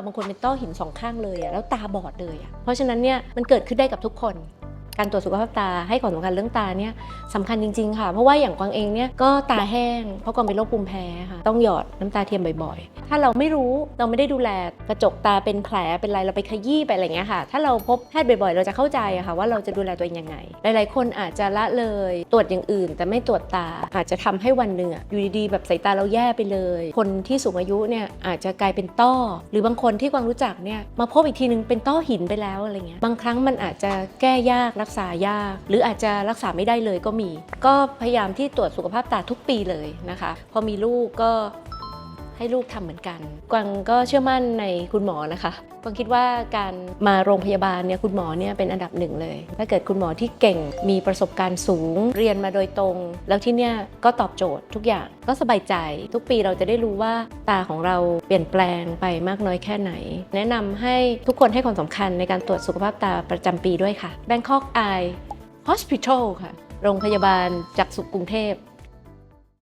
บางคนเป็นต้อหินสองข้างเลยอะแล้วตาบอดเลยอะเพราะฉะนั้นเนี่ยมันเกิดขึ้นได้กับทุกคน การตรวจสุขภาพตาให้ความสำคัญเรื่องตาเนี่ยสำคัญจริง ๆ ค่ะ เพราะว่าอย่างกวางเองเนี่ยก็ตาแห้ง เพราะกวางเป็นโรคภูมิแพ้ค่ะ ต้องหยอดน้ำตาเทียมบ่อยๆ ถ้าเราไม่รู้เราไม่ได้ดูแลกระจกตาเป็นแผลเป็นอะไรเราไปขยี้ไปอะไรเงี้ยค่ะ ถ้าเราพบแพทย์บ่อยๆ เราจะเข้าใจค่ะว่าเราจะดูแลตัวเองยังไง หลายๆ คนอาจจะละเลยตรวจอย่างอื่น แต่ไม่ตรวจตาอาจจะทำให้วันหนึ่งอะอยู่ดีๆแบบสายตาเราแย่ไปเลย คนที่สูงอายุเนี่ยอาจจะกลายเป็นต้อ หรือบางคนที่กวางรู้จักเนี่ยมาพบอีกทีนึงเป็นต้อหินไปแล้วอะไรเงี้ยบางครั้งมันอาจจะแก้ยากรักษายาก หรืออาจจะรักษาไม่ได้เลยก็มี ก็พยายามที่ตรวจสุขภาพตาทุกปีเลยนะคะ พอมีลูกก็ ให้ลูกทำเหมือนกัน กวางก็เชื่อมั่นในคุณหมอนะคะกวางคิดว่าการมาโรงพยาบาลเนี่ยคุณหมอเนี่ยเป็นอันดับหนึ่งเลย ถ้าเกิดคุณหมอที่เก่งมีประสบการณ์สูงเรียนมาโดยตรง แล้วที่เนี่ยก็ตอบโจทย์ทุกอย่างก็สบายใจ ทุกปีเราจะได้รู้ว่าตาของเราเปลี่ยนแปลงไปมากน้อยแค่ไหน แนะนำให้ทุกคนให้ความสำคัญในการตรวจสุขภาพตาประจำปีด้วยค่ะ Bangkok Eye Hospital ค่ะ โรงพยาบาลจากสุขกรุงเทพ